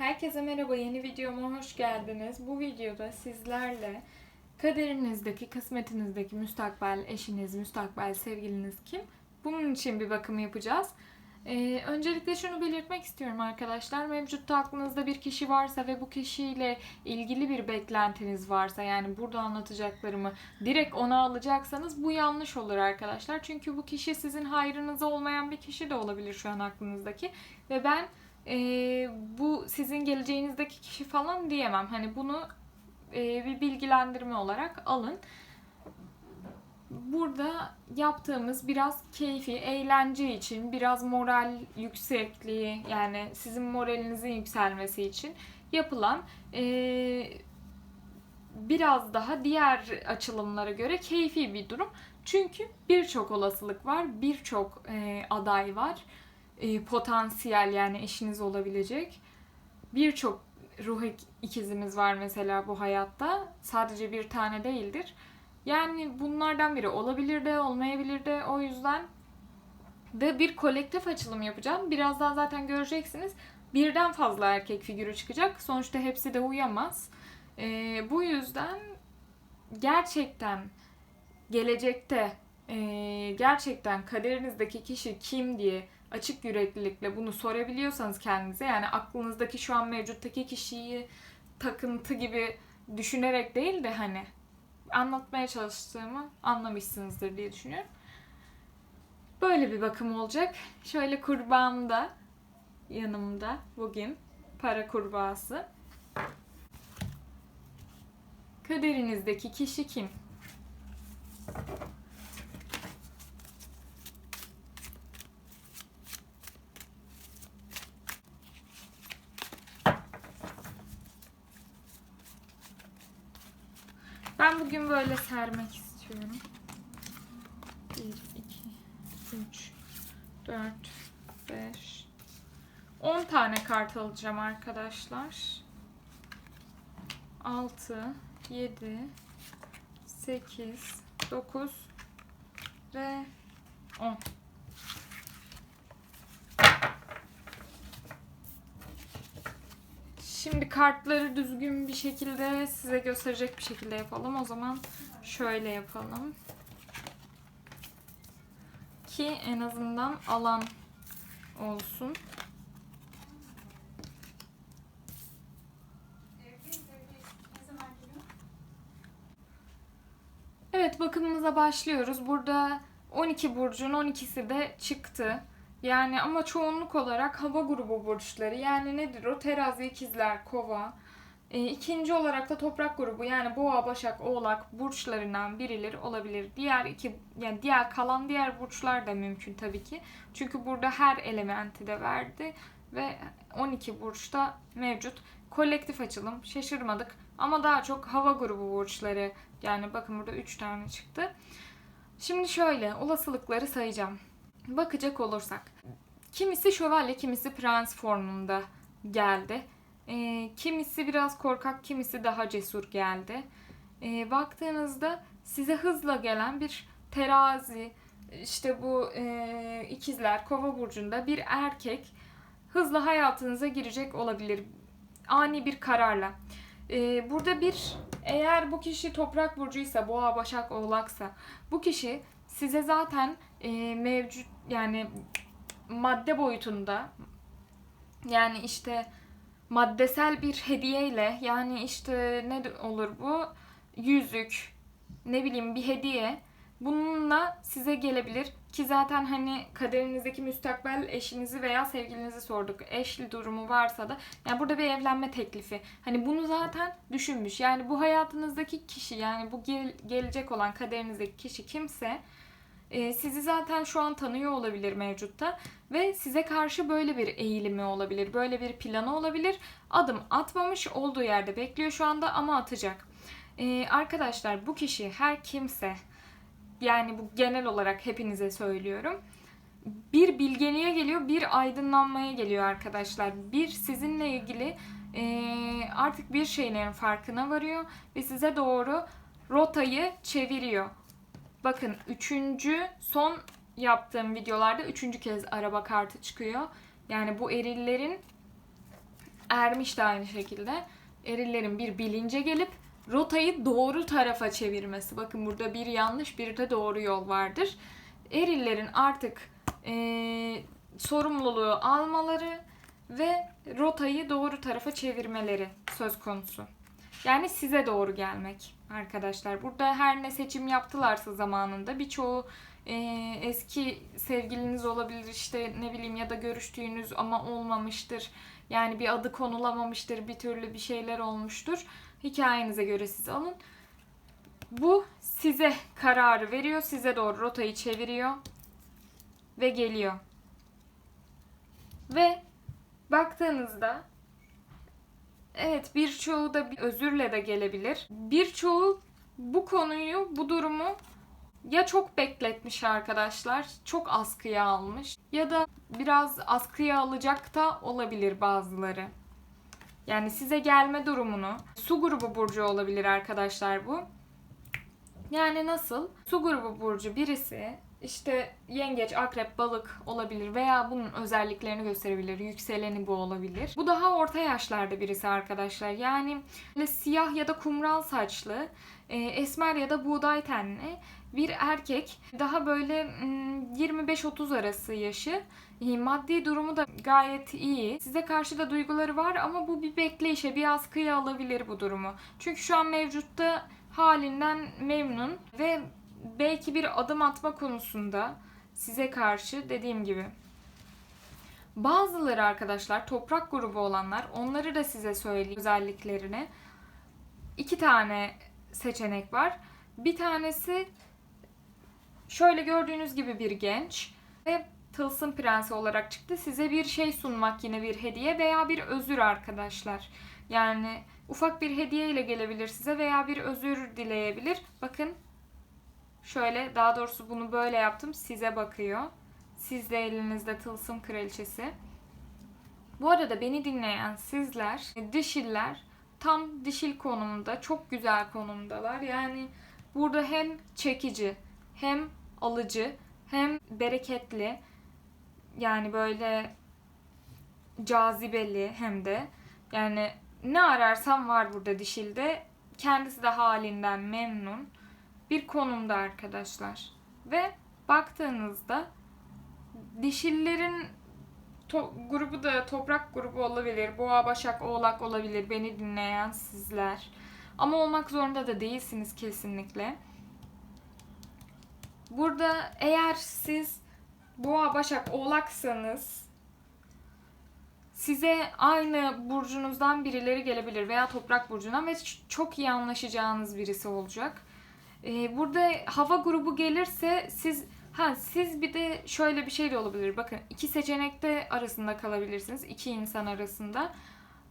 Herkese merhaba, yeni videoma hoş geldiniz. Bu videoda sizlerle kaderinizdeki, kısmetinizdeki müstakbel eşiniz, müstakbel sevgiliniz kim? Bunun için bir bakım yapacağız. Ee, öncelikle şunu belirtmek istiyorum arkadaşlar. Mevcutta aklınızda bir kişi varsa ve bu kişiyle ilgili bir beklentiniz varsa yani burada anlatacaklarımı direkt ona alacaksanız bu yanlış olur arkadaşlar. Çünkü bu kişi sizin hayrınıza olmayan bir kişi de olabilir şu an aklınızdaki. Ve ben e, bu sizin geleceğinizdeki kişi falan diyemem. Hani bunu e, bir bilgilendirme olarak alın. Burada yaptığımız biraz keyfi, eğlence için, biraz moral yüksekliği yani sizin moralinizin yükselmesi için yapılan e, biraz daha diğer açılımlara göre keyfi bir durum. Çünkü birçok olasılık var, birçok e, aday var e, potansiyel yani eşiniz olabilecek. Birçok ruh ik- ikizimiz var mesela bu hayatta. Sadece bir tane değildir. Yani bunlardan biri olabilir de olmayabilir de o yüzden de bir kolektif açılım yapacağım. Birazdan zaten göreceksiniz. Birden fazla erkek figürü çıkacak. Sonuçta hepsi de uyamaz. E, bu yüzden gerçekten gelecekte e, gerçekten kaderinizdeki kişi kim diye açık yüreklilikle bunu sorabiliyorsanız kendinize yani aklınızdaki şu an mevcuttaki kişiyi takıntı gibi düşünerek değil de hani anlatmaya çalıştığımı anlamışsınızdır diye düşünüyorum. Böyle bir bakım olacak. Şöyle kurbağam da yanımda bugün para kurbağası. Kaderinizdeki kişi kim? Böyle sermek istiyorum. 1, 2, 3, 4, 5, 10 tane kart alacağım arkadaşlar. 6, 7, 8, 9 ve 10. Şimdi kartları düzgün bir şekilde size gösterecek bir şekilde yapalım. O zaman şöyle yapalım. Ki en azından alan olsun. Evet bakımımıza başlıyoruz. Burada 12 burcun 12'si de çıktı. Yani ama çoğunluk olarak hava grubu burçları. Yani nedir o? Terazi, ikizler, kova. E, ikinci olarak da toprak grubu yani boğa, başak, oğlak burçlarından birileri olabilir. Diğer iki yani diğer kalan diğer burçlar da mümkün tabii ki. Çünkü burada her elementi de verdi ve 12 burçta mevcut. Kolektif açılım şaşırmadık ama daha çok hava grubu burçları yani bakın burada 3 tane çıktı. Şimdi şöyle olasılıkları sayacağım. Bakacak olursak. Kimisi şövalye, kimisi prens formunda geldi. Ee, kimisi biraz korkak, kimisi daha cesur geldi. Ee, baktığınızda size hızla gelen bir terazi, işte bu e, ikizler, kova burcunda bir erkek hızla hayatınıza girecek olabilir. Ani bir kararla. Ee, burada bir, eğer bu kişi toprak burcuysa, boğa, başak, oğlaksa, bu kişi size zaten e, mevcut yani madde boyutunda yani işte maddesel bir hediyeyle yani işte ne olur bu yüzük ne bileyim bir hediye bununla size gelebilir ki zaten hani kaderinizdeki müstakbel eşinizi veya sevgilinizi sorduk. Eşli durumu varsa da yani burada bir evlenme teklifi. Hani bunu zaten düşünmüş. Yani bu hayatınızdaki kişi yani bu gel- gelecek olan kaderinizdeki kişi kimse e, sizi zaten şu an tanıyor olabilir mevcutta ve size karşı böyle bir eğilimi olabilir, böyle bir planı olabilir. Adım atmamış, olduğu yerde bekliyor şu anda ama atacak. E, arkadaşlar bu kişi her kimse, yani bu genel olarak hepinize söylüyorum. Bir bilgeliğe geliyor, bir aydınlanmaya geliyor arkadaşlar. Bir sizinle ilgili e, artık bir şeylerin farkına varıyor ve size doğru rotayı çeviriyor. Bakın üçüncü son yaptığım videolarda üçüncü kez araba kartı çıkıyor. Yani bu erillerin ermiş de aynı şekilde. Erillerin bir bilince gelip rotayı doğru tarafa çevirmesi. Bakın burada bir yanlış bir de doğru yol vardır. Erillerin artık eee, sorumluluğu almaları ve rotayı doğru tarafa çevirmeleri söz konusu. Yani size doğru gelmek arkadaşlar. Burada her ne seçim yaptılarsa zamanında birçoğu e, eski sevgiliniz olabilir işte ne bileyim ya da görüştüğünüz ama olmamıştır. Yani bir adı konulamamıştır, bir türlü bir şeyler olmuştur. Hikayenize göre siz alın. Bu size kararı veriyor, size doğru rotayı çeviriyor ve geliyor. Ve baktığınızda evet birçoğu da bir özürle de gelebilir. Birçoğu bu konuyu, bu durumu ya çok bekletmiş arkadaşlar, çok askıya almış ya da biraz askıya alacak da olabilir bazıları. Yani size gelme durumunu, su grubu burcu olabilir arkadaşlar bu. Yani nasıl? Su grubu burcu birisi işte yengeç, akrep, balık olabilir veya bunun özelliklerini gösterebilir. Yükseleni bu olabilir. Bu daha orta yaşlarda birisi arkadaşlar. Yani siyah ya da kumral saçlı, e, esmer ya da buğday tenli bir erkek. Daha böyle mm, 25-30 arası yaşı. E, Maddi durumu da gayet iyi. Size karşı da duyguları var ama bu bir bekleyişe, bir askıya alabilir bu durumu. Çünkü şu an mevcutta halinden memnun ve belki bir adım atma konusunda size karşı dediğim gibi. Bazıları arkadaşlar toprak grubu olanlar onları da size söyleyeyim özelliklerini. İki tane seçenek var. Bir tanesi şöyle gördüğünüz gibi bir genç ve tılsım prensi olarak çıktı. Size bir şey sunmak yine bir hediye veya bir özür arkadaşlar. Yani ufak bir hediye ile gelebilir size veya bir özür dileyebilir. Bakın şöyle daha doğrusu bunu böyle yaptım size bakıyor. Siz de elinizde tılsım kraliçesi. Bu arada beni dinleyen sizler, dişiller tam dişil konumda, çok güzel konumdalar. Yani burada hem çekici, hem alıcı, hem bereketli. Yani böyle cazibeli hem de. Yani ne ararsam var burada dişilde. Kendisi de halinden memnun bir konumda arkadaşlar. Ve baktığınızda dişillerin grubu da toprak grubu olabilir. Boğa, Başak, Oğlak olabilir. Beni dinleyen sizler. Ama olmak zorunda da değilsiniz kesinlikle. Burada eğer siz Boğa, Başak, Oğlaksanız size aynı burcunuzdan birileri gelebilir veya toprak burcundan ve çok iyi anlaşacağınız birisi olacak. Ee, burada hava grubu gelirse siz ha siz bir de şöyle bir şey de olabilir. Bakın iki seçenekte arasında kalabilirsiniz. iki insan arasında.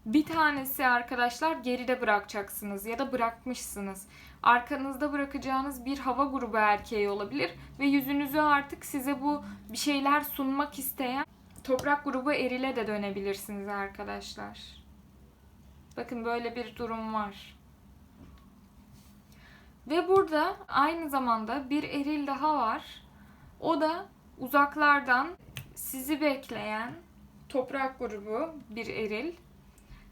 Bir tanesi arkadaşlar geride bırakacaksınız ya da bırakmışsınız. Arkanızda bırakacağınız bir hava grubu erkeği olabilir ve yüzünüzü artık size bu bir şeyler sunmak isteyen toprak grubu erile de dönebilirsiniz arkadaşlar. Bakın böyle bir durum var. Ve burada aynı zamanda bir eril daha var. O da uzaklardan sizi bekleyen toprak grubu bir eril.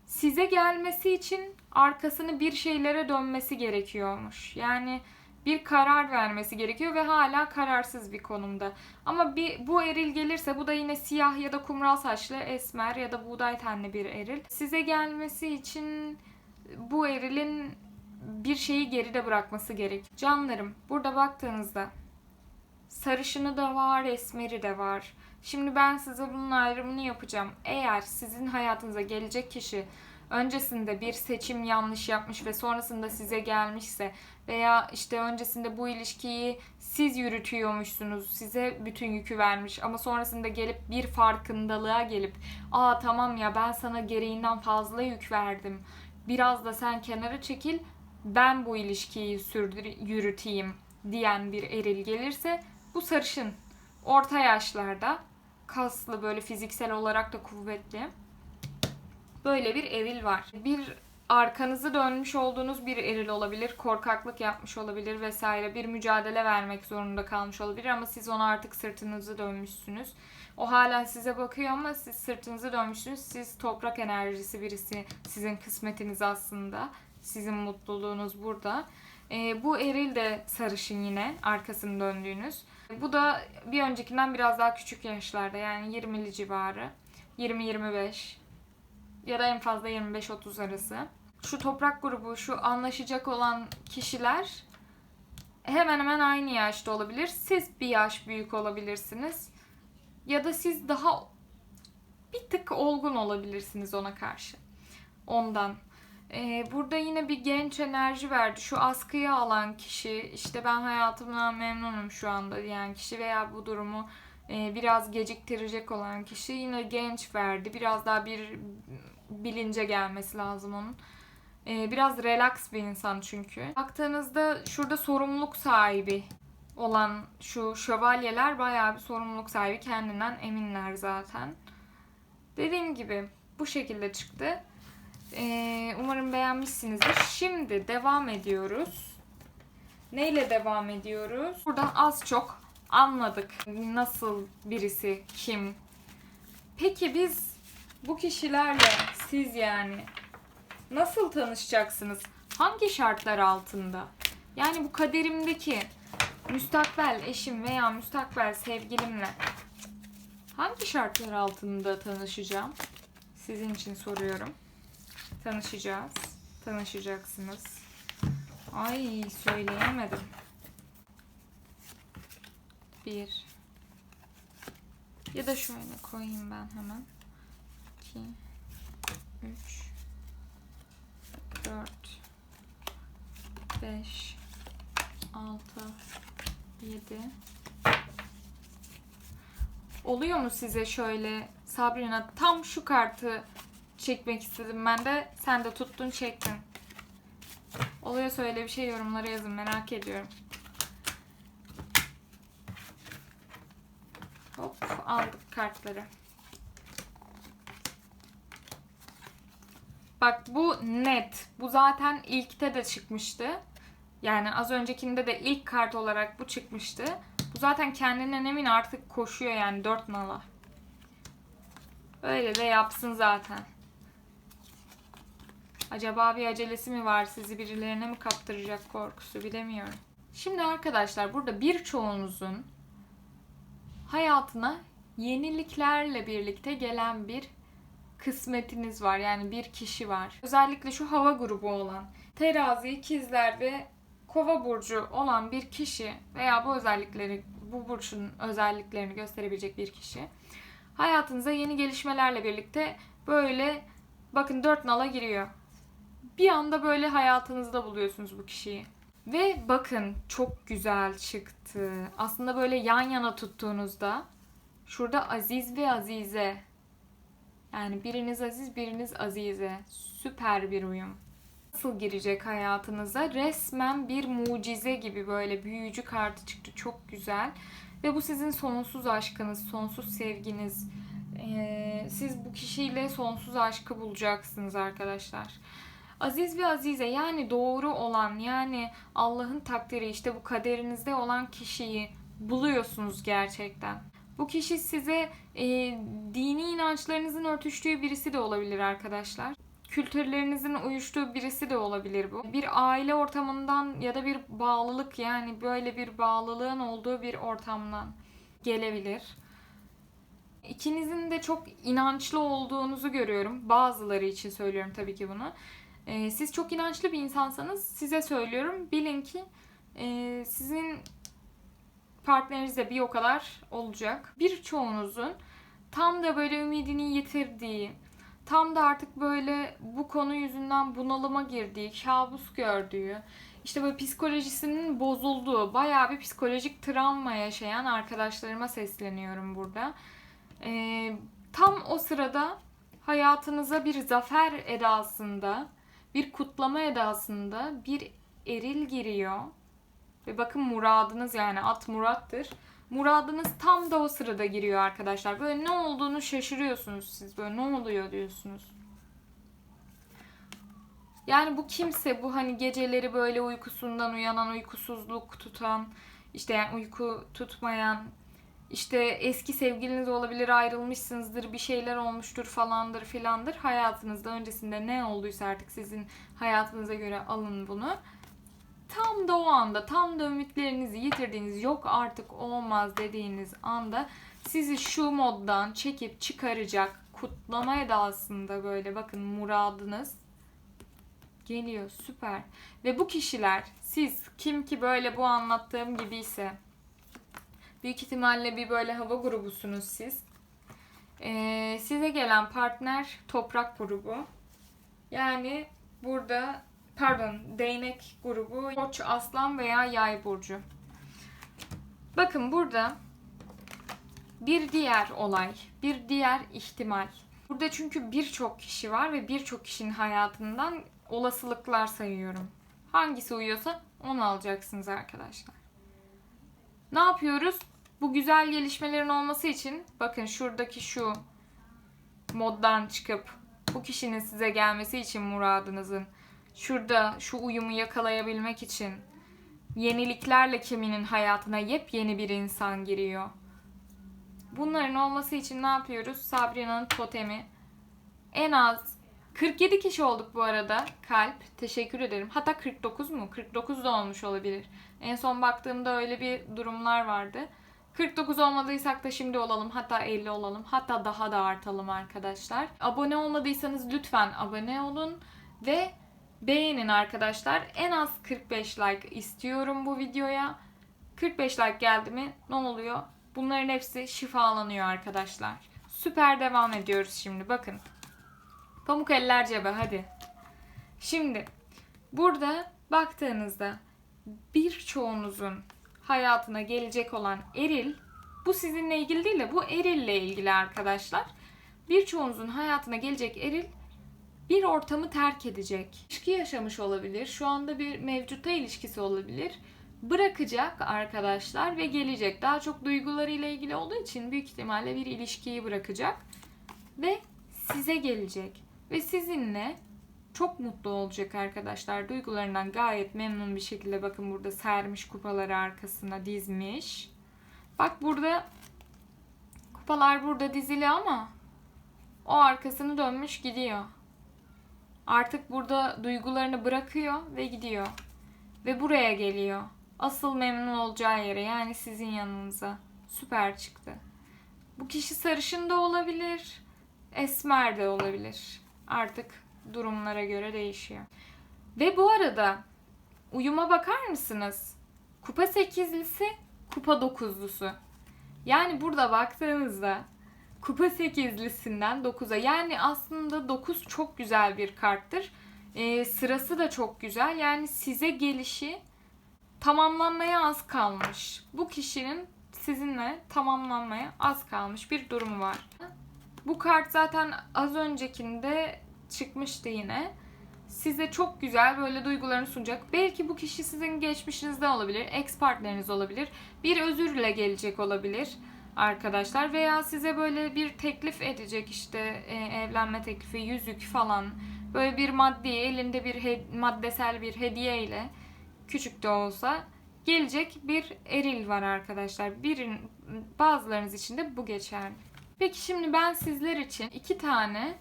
Size gelmesi için arkasını bir şeylere dönmesi gerekiyormuş. Yani bir karar vermesi gerekiyor ve hala kararsız bir konumda. Ama bir bu eril gelirse bu da yine siyah ya da kumral saçlı, esmer ya da buğday tenli bir eril. Size gelmesi için bu erilin bir şeyi geride bırakması gerek. Canlarım burada baktığınızda sarışını da var, esmeri de var. Şimdi ben size bunun ayrımını yapacağım. Eğer sizin hayatınıza gelecek kişi öncesinde bir seçim yanlış yapmış ve sonrasında size gelmişse veya işte öncesinde bu ilişkiyi siz yürütüyormuşsunuz, size bütün yükü vermiş ama sonrasında gelip bir farkındalığa gelip aa tamam ya ben sana gereğinden fazla yük verdim. Biraz da sen kenara çekil ben bu ilişkiyi sürdür yürüteyim diyen bir eril gelirse bu sarışın orta yaşlarda kaslı böyle fiziksel olarak da kuvvetli böyle bir eril var. Bir arkanızı dönmüş olduğunuz bir eril olabilir, korkaklık yapmış olabilir vesaire. Bir mücadele vermek zorunda kalmış olabilir ama siz ona artık sırtınızı dönmüşsünüz. O hala size bakıyor ama siz sırtınızı dönmüşsünüz. Siz toprak enerjisi birisi. Sizin kısmetiniz aslında. Sizin mutluluğunuz burada. Ee, bu eril de sarışın yine arkasını döndüğünüz. Bu da bir öncekinden biraz daha küçük yaşlarda yani 20'li civarı. 20-25 ya da en fazla 25-30 arası. Şu toprak grubu, şu anlaşacak olan kişiler hemen hemen aynı yaşta olabilir. Siz bir yaş büyük olabilirsiniz. Ya da siz daha bir tık olgun olabilirsiniz ona karşı. Ondan. Ee, burada yine bir genç enerji verdi. Şu askıyı alan kişi, işte ben hayatımdan memnunum şu anda diyen kişi veya bu durumu e, biraz geciktirecek olan kişi yine genç verdi. Biraz daha bir bilince gelmesi lazım onun. Ee, biraz relax bir insan çünkü. Baktığınızda şurada sorumluluk sahibi olan şu şövalyeler bayağı bir sorumluluk sahibi. Kendinden eminler zaten. Dediğim gibi bu şekilde çıktı. Ee, umarım beğenmişsinizdir. Şimdi devam ediyoruz. Neyle devam ediyoruz? Buradan az çok anladık. Nasıl birisi, kim. Peki biz bu kişilerle siz yani nasıl tanışacaksınız? Hangi şartlar altında? Yani bu kaderimdeki müstakbel eşim veya müstakbel sevgilimle hangi şartlar altında tanışacağım? Sizin için soruyorum. Tanışacağız. Tanışacaksınız. Ay söyleyemedim. Bir. Ya da şöyle koyayım ben hemen. 2 3 4 5 6 7 Oluyor mu size şöyle Sabrina tam şu kartı çekmek istedim ben de sen de tuttun çektin. Oluyor öyle bir şey yorumlara yazın merak ediyorum. Hop aldık kartları. Bak bu net. Bu zaten ilkte de çıkmıştı. Yani az öncekinde de ilk kart olarak bu çıkmıştı. Bu zaten kendinden emin artık koşuyor yani dört nala. Öyle de yapsın zaten. Acaba bir acelesi mi var sizi birilerine mi kaptıracak korkusu bilemiyorum. Şimdi arkadaşlar burada birçoğunuzun hayatına yeniliklerle birlikte gelen bir kısmetiniz var. Yani bir kişi var. Özellikle şu hava grubu olan terazi, ikizler ve kova burcu olan bir kişi veya bu özellikleri bu burçun özelliklerini gösterebilecek bir kişi hayatınıza yeni gelişmelerle birlikte böyle bakın dört nala giriyor. Bir anda böyle hayatınızda buluyorsunuz bu kişiyi. Ve bakın çok güzel çıktı. Aslında böyle yan yana tuttuğunuzda şurada Aziz ve Azize yani biriniz Aziz, biriniz Azize. Süper bir uyum. Nasıl girecek hayatınıza? Resmen bir mucize gibi böyle büyücü kartı çıktı. Çok güzel. Ve bu sizin sonsuz aşkınız, sonsuz sevginiz. Ee, siz bu kişiyle sonsuz aşkı bulacaksınız arkadaşlar. Aziz ve Azize yani doğru olan yani Allah'ın takdiri işte bu kaderinizde olan kişiyi buluyorsunuz gerçekten. Bu kişi size e, dini inançlarınızın örtüştüğü birisi de olabilir arkadaşlar. Kültürlerinizin uyuştuğu birisi de olabilir bu. Bir aile ortamından ya da bir bağlılık yani böyle bir bağlılığın olduğu bir ortamdan gelebilir. İkinizin de çok inançlı olduğunuzu görüyorum. Bazıları için söylüyorum tabii ki bunu. Ee, siz çok inançlı bir insansanız size söylüyorum. Bilin ki e, sizin partneriniz de bir o kadar olacak. Birçoğunuzun tam da böyle ümidini yitirdiği, tam da artık böyle bu konu yüzünden bunalıma girdiği, kabus gördüğü, işte böyle psikolojisinin bozulduğu, bayağı bir psikolojik travma yaşayan arkadaşlarıma sesleniyorum burada. Ee, tam o sırada hayatınıza bir zafer edasında, bir kutlama edasında bir eril giriyor ve bakın muradınız yani at murattır. Muradınız tam da o sırada giriyor arkadaşlar. Böyle ne olduğunu şaşırıyorsunuz siz. Böyle ne oluyor diyorsunuz. Yani bu kimse bu hani geceleri böyle uykusundan uyanan, uykusuzluk tutan, işte yani uyku tutmayan, işte eski sevgiliniz olabilir, ayrılmışsınızdır, bir şeyler olmuştur falandır filandır. Hayatınızda öncesinde ne olduysa artık sizin hayatınıza göre alın bunu. Tam da o anda, tam da ümitlerinizi yitirdiğiniz, yok artık olmaz dediğiniz anda sizi şu moddan çekip çıkaracak, kutlamaya da aslında böyle bakın muradınız geliyor süper. Ve bu kişiler siz kim ki böyle bu anlattığım gibiyse büyük ihtimalle bir böyle hava grubusunuz siz. Ee, size gelen partner toprak grubu. Yani burada pardon değnek grubu koç aslan veya yay burcu. Bakın burada bir diğer olay, bir diğer ihtimal. Burada çünkü birçok kişi var ve birçok kişinin hayatından olasılıklar sayıyorum. Hangisi uyuyorsa onu alacaksınız arkadaşlar. Ne yapıyoruz? Bu güzel gelişmelerin olması için bakın şuradaki şu moddan çıkıp bu kişinin size gelmesi için muradınızın şurada şu uyumu yakalayabilmek için yeniliklerle kiminin hayatına yepyeni bir insan giriyor. Bunların olması için ne yapıyoruz? Sabrina'nın totemi. En az 47 kişi olduk bu arada. Kalp. Teşekkür ederim. Hatta 49 mu? 49 da olmuş olabilir. En son baktığımda öyle bir durumlar vardı. 49 olmadıysak da şimdi olalım. Hatta 50 olalım. Hatta daha da artalım arkadaşlar. Abone olmadıysanız lütfen abone olun. Ve beğenin arkadaşlar. En az 45 like istiyorum bu videoya. 45 like geldi mi ne oluyor? Bunların hepsi şifalanıyor arkadaşlar. Süper devam ediyoruz şimdi. Bakın. Pamuk eller cebe hadi. Şimdi burada baktığınızda birçoğunuzun hayatına gelecek olan eril bu sizinle ilgili değil de bu erille ilgili arkadaşlar. Birçoğunuzun hayatına gelecek eril bir ortamı terk edecek. İlişki yaşamış olabilir. Şu anda bir mevcutta ilişkisi olabilir. Bırakacak arkadaşlar ve gelecek. Daha çok duygularıyla ilgili olduğu için büyük ihtimalle bir ilişkiyi bırakacak ve size gelecek ve sizinle çok mutlu olacak arkadaşlar. Duygularından gayet memnun bir şekilde bakın burada sermiş kupaları arkasına dizmiş. Bak burada kupalar burada dizili ama o arkasını dönmüş gidiyor. Artık burada duygularını bırakıyor ve gidiyor. Ve buraya geliyor. Asıl memnun olacağı yere yani sizin yanınıza. Süper çıktı. Bu kişi sarışın da olabilir, esmer de olabilir. Artık durumlara göre değişiyor. Ve bu arada uyuma bakar mısınız? Kupa sekizlisi, kupa dokuzlusu. Yani burada baktığınızda kupa sekizlisinden 9'a yani aslında 9 çok güzel bir karttır. Ee, sırası da çok güzel. Yani size gelişi tamamlanmaya az kalmış. Bu kişinin sizinle tamamlanmaya az kalmış bir durumu var. Bu kart zaten az öncekinde çıkmıştı yine. Size çok güzel böyle duygularını sunacak. Belki bu kişi sizin geçmişinizde olabilir, ex partneriniz olabilir. Bir özürle gelecek olabilir arkadaşlar veya size böyle bir teklif edecek işte e, evlenme teklifi, yüzük falan. Böyle bir maddi elinde bir he- maddesel bir hediye ile küçük de olsa gelecek bir eril var arkadaşlar. Birin bazılarınız için de bu geçerli. Peki şimdi ben sizler için iki tane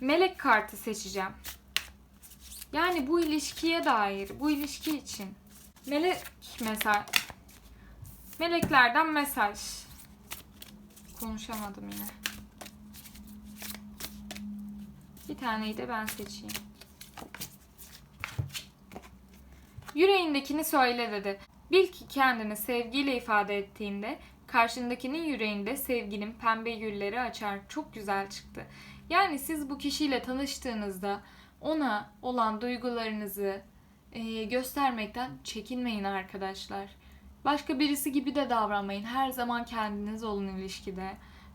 melek kartı seçeceğim. Yani bu ilişkiye dair, bu ilişki için. Melek mesaj. Meleklerden mesaj. Konuşamadım yine. Bir taneyi de ben seçeyim. Yüreğindekini söyle dedi. Bil ki kendini sevgiyle ifade ettiğinde karşındakinin yüreğinde sevginin pembe gülleri açar. Çok güzel çıktı. Yani siz bu kişiyle tanıştığınızda ona olan duygularınızı e, göstermekten çekinmeyin arkadaşlar. Başka birisi gibi de davranmayın. Her zaman kendiniz olun ilişkide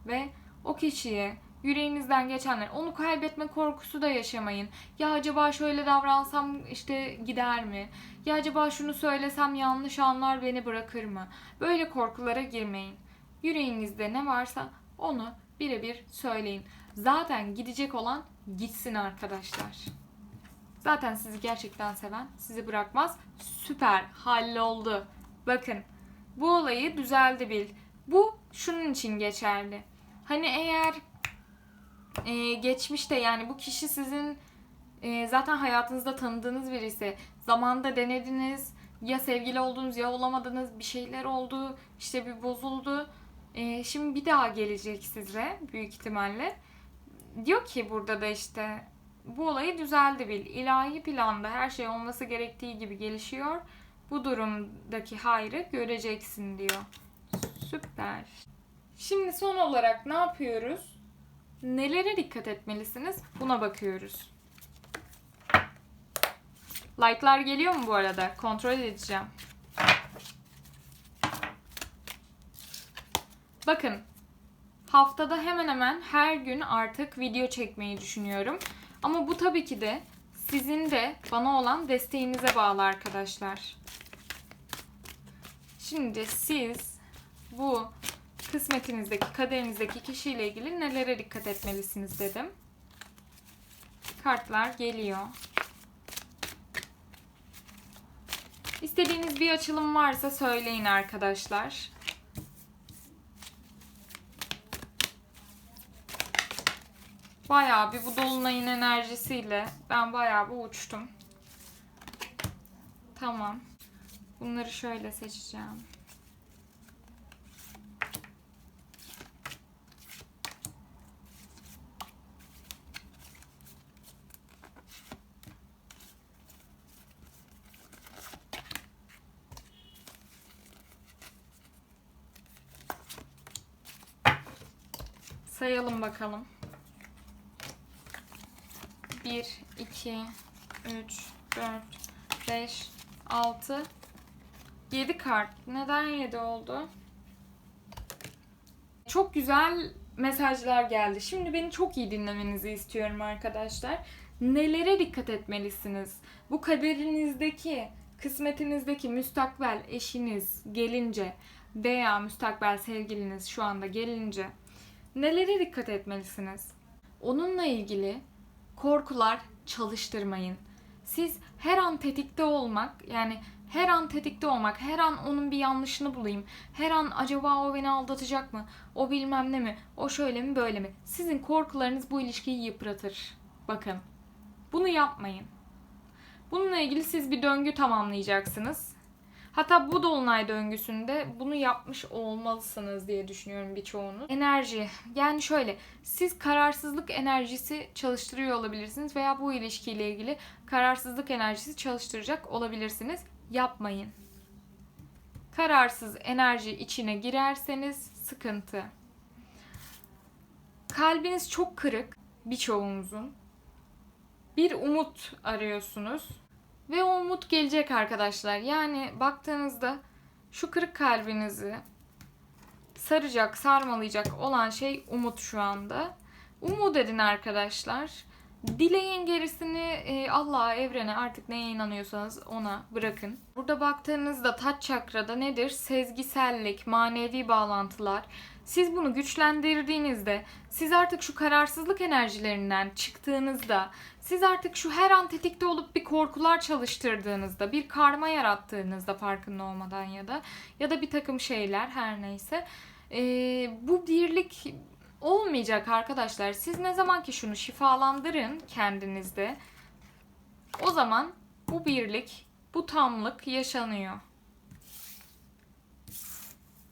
ve o kişiye yüreğinizden geçenler onu kaybetme korkusu da yaşamayın. Ya acaba şöyle davransam işte gider mi? Ya acaba şunu söylesem yanlış anlar beni bırakır mı? Böyle korkulara girmeyin. Yüreğinizde ne varsa onu birebir söyleyin. Zaten gidecek olan gitsin arkadaşlar. Zaten sizi gerçekten seven sizi bırakmaz. Süper halloldu. Bakın bu olayı düzeldi bil. Bu şunun için geçerli. Hani eğer e, geçmişte yani bu kişi sizin e, zaten hayatınızda tanıdığınız birisi. Zamanda denediniz. Ya sevgili oldunuz ya olamadınız. Bir şeyler oldu. işte bir bozuldu. E, şimdi bir daha gelecek size büyük ihtimalle. Diyor ki burada da işte bu olayı düzeldi bil. İlahi planda her şey olması gerektiği gibi gelişiyor. Bu durumdaki hayrı göreceksin diyor. Süper. Şimdi son olarak ne yapıyoruz? Nelere dikkat etmelisiniz? Buna bakıyoruz. Like'lar geliyor mu bu arada? Kontrol edeceğim. Bakın. Haftada hemen hemen her gün artık video çekmeyi düşünüyorum. Ama bu tabii ki de sizin de bana olan desteğinize bağlı arkadaşlar. Şimdi siz bu kısmetinizdeki, kaderinizdeki kişiyle ilgili nelere dikkat etmelisiniz dedim. Kartlar geliyor. İstediğiniz bir açılım varsa söyleyin arkadaşlar. Bayağı bir bu dolunayın enerjisiyle ben bayağı bir uçtum. Tamam. Bunları şöyle seçeceğim. Sayalım bakalım. 1, 2, 3, 4, 5, 6, 7 kart. Neden 7 oldu? Çok güzel mesajlar geldi. Şimdi beni çok iyi dinlemenizi istiyorum arkadaşlar. Nelere dikkat etmelisiniz? Bu kaderinizdeki, kısmetinizdeki müstakbel eşiniz gelince veya müstakbel sevgiliniz şu anda gelince nelere dikkat etmelisiniz? Onunla ilgili korkular çalıştırmayın. Siz her an tetikte olmak yani her an tetikte olmak, her an onun bir yanlışını bulayım. Her an acaba o beni aldatacak mı? O bilmem ne mi? O şöyle mi böyle mi? Sizin korkularınız bu ilişkiyi yıpratır. Bakın. Bunu yapmayın. Bununla ilgili siz bir döngü tamamlayacaksınız. Hatta bu dolunay döngüsünde bunu yapmış olmalısınız diye düşünüyorum birçoğunuz. Enerji. Yani şöyle siz kararsızlık enerjisi çalıştırıyor olabilirsiniz veya bu ilişkiyle ilgili kararsızlık enerjisi çalıştıracak olabilirsiniz. Yapmayın. Kararsız enerji içine girerseniz sıkıntı. Kalbiniz çok kırık birçoğumuzun. Bir umut arıyorsunuz ve o umut gelecek arkadaşlar. Yani baktığınızda şu kırık kalbinizi saracak, sarmalayacak olan şey umut şu anda. Umut edin arkadaşlar. Dileyin gerisini e, Allah'a, evrene artık neye inanıyorsanız ona bırakın. Burada baktığınızda taç çakrada nedir? Sezgisellik, manevi bağlantılar. Siz bunu güçlendirdiğinizde, siz artık şu kararsızlık enerjilerinden çıktığınızda, siz artık şu her an tetikte olup bir korkular çalıştırdığınızda, bir karma yarattığınızda farkında olmadan ya da ya da bir takım şeyler her neyse e, bu birlik olmayacak arkadaşlar. Siz ne zaman ki şunu şifalandırın kendinizde o zaman bu birlik, bu tamlık yaşanıyor.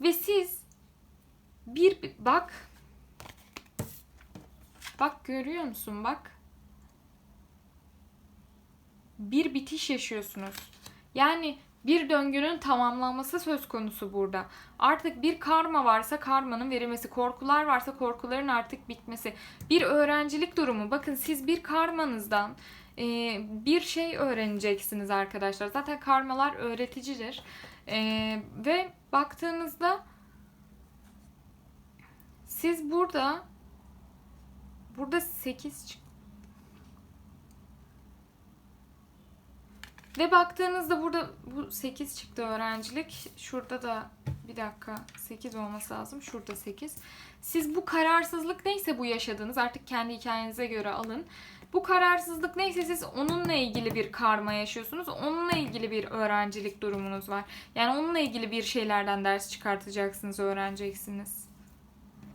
Ve siz bir bak bak görüyor musun bak bir bitiş yaşıyorsunuz. Yani bir döngünün tamamlanması söz konusu burada. Artık bir karma varsa karmanın verilmesi, korkular varsa korkuların artık bitmesi. Bir öğrencilik durumu. Bakın siz bir karmanızdan e, bir şey öğreneceksiniz arkadaşlar. Zaten karmalar öğreticidir. E, ve baktığınızda siz burada burada 8 çıktı. Ve baktığınızda burada bu 8 çıktı öğrencilik. Şurada da bir dakika 8 olması lazım. Şurada 8. Siz bu kararsızlık neyse bu yaşadığınız artık kendi hikayenize göre alın. Bu kararsızlık neyse siz onunla ilgili bir karma yaşıyorsunuz. Onunla ilgili bir öğrencilik durumunuz var. Yani onunla ilgili bir şeylerden ders çıkartacaksınız, öğreneceksiniz.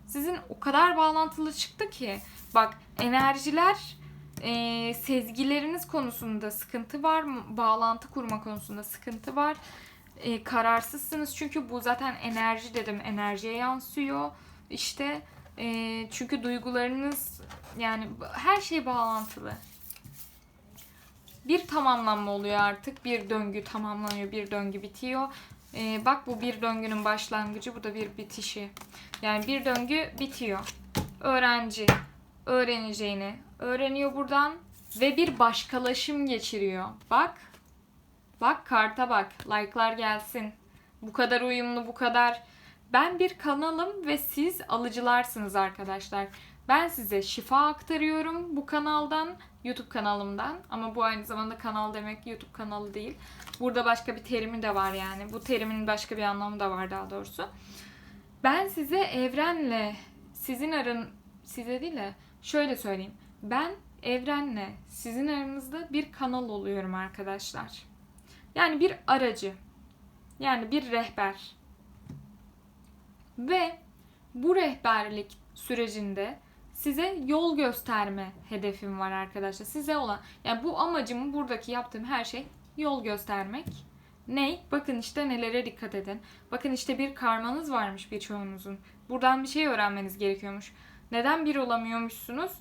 Sizin o kadar bağlantılı çıktı ki. Bak enerjiler e, sezgileriniz konusunda sıkıntı var mı? Bağlantı kurma konusunda sıkıntı var. E, kararsızsınız çünkü bu zaten enerji dedim. Enerjiye yansıyor. İşte e, çünkü duygularınız yani her şey bağlantılı. Bir tamamlanma oluyor artık. Bir döngü tamamlanıyor, bir döngü bitiyor. E, bak bu bir döngünün başlangıcı, bu da bir bitişi. Yani bir döngü bitiyor. Öğrenci öğreneceğini öğreniyor buradan ve bir başkalaşım geçiriyor. Bak. Bak karta bak. Like'lar gelsin. Bu kadar uyumlu, bu kadar. Ben bir kanalım ve siz alıcılarsınız arkadaşlar. Ben size şifa aktarıyorum bu kanaldan, YouTube kanalımdan. Ama bu aynı zamanda kanal demek YouTube kanalı değil. Burada başka bir terimi de var yani. Bu terimin başka bir anlamı da var daha doğrusu. Ben size evrenle sizin arın size değil de şöyle söyleyeyim. Ben evrenle sizin aranızda bir kanal oluyorum arkadaşlar. Yani bir aracı. Yani bir rehber. Ve bu rehberlik sürecinde size yol gösterme hedefim var arkadaşlar. Size olan yani bu amacım buradaki yaptığım her şey yol göstermek. Ney? Bakın işte nelere dikkat edin. Bakın işte bir karmanız varmış birçoğunuzun. Buradan bir şey öğrenmeniz gerekiyormuş. Neden bir olamıyormuşsunuz?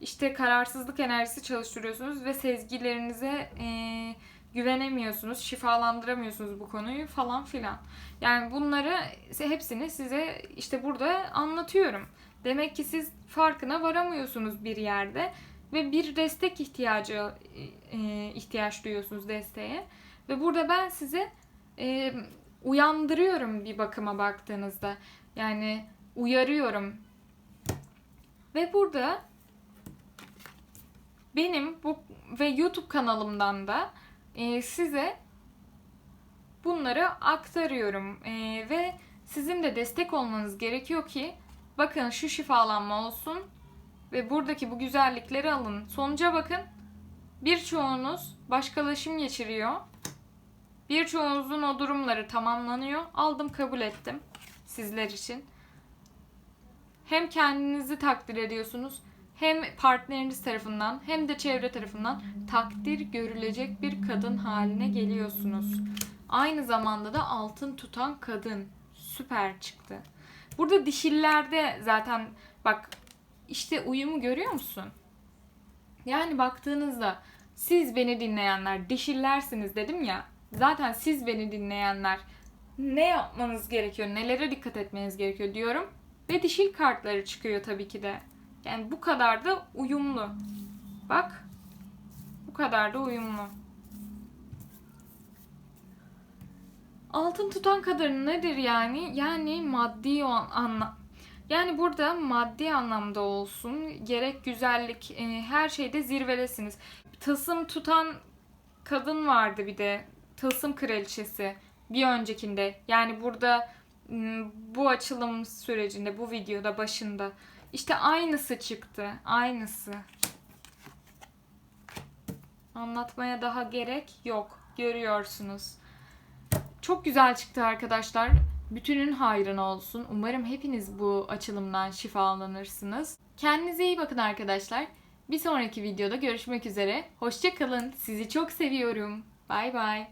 İşte kararsızlık enerjisi çalıştırıyorsunuz ve sezgilerinize eee, güvenemiyorsunuz, şifalandıramıyorsunuz bu konuyu falan filan. Yani bunları hepsini size işte burada anlatıyorum. Demek ki siz farkına varamıyorsunuz bir yerde ve bir destek ihtiyacı e, ihtiyaç duyuyorsunuz desteğe. Ve burada ben size e, uyandırıyorum bir bakıma baktığınızda. Yani uyarıyorum. Ve burada benim bu ve YouTube kanalımdan da e, size bunları aktarıyorum E, ve sizin de destek olmanız gerekiyor ki bakın şu şifalanma olsun ve buradaki bu güzellikleri alın. Sonuca bakın. Birçoğunuz başkalaşım geçiriyor. Birçoğunuzun o durumları tamamlanıyor. Aldım kabul ettim sizler için. Hem kendinizi takdir ediyorsunuz hem partneriniz tarafından hem de çevre tarafından takdir görülecek bir kadın haline geliyorsunuz. Aynı zamanda da altın tutan kadın. Süper çıktı. Burada dişillerde zaten bak işte uyumu görüyor musun? Yani baktığınızda siz beni dinleyenler dişillersiniz dedim ya. Zaten siz beni dinleyenler ne yapmanız gerekiyor, nelere dikkat etmeniz gerekiyor diyorum. Ve dişil kartları çıkıyor tabii ki de. Yani bu kadar da uyumlu. Bak. Bu kadar da uyumlu. Altın tutan kadın nedir yani? Yani maddi o anlam. Yani burada maddi anlamda olsun, gerek güzellik, e, her şeyde zirvedesiniz. Tılsım tutan kadın vardı bir de. Tılsım kraliçesi bir öncekinde. Yani burada bu açılım sürecinde, bu videoda başında işte aynısı çıktı. Aynısı. Anlatmaya daha gerek yok. Görüyorsunuz. Çok güzel çıktı arkadaşlar. Bütünün hayrına olsun. Umarım hepiniz bu açılımdan şifalanırsınız. Kendinize iyi bakın arkadaşlar. Bir sonraki videoda görüşmek üzere. Hoşçakalın. Sizi çok seviyorum. Bay bay.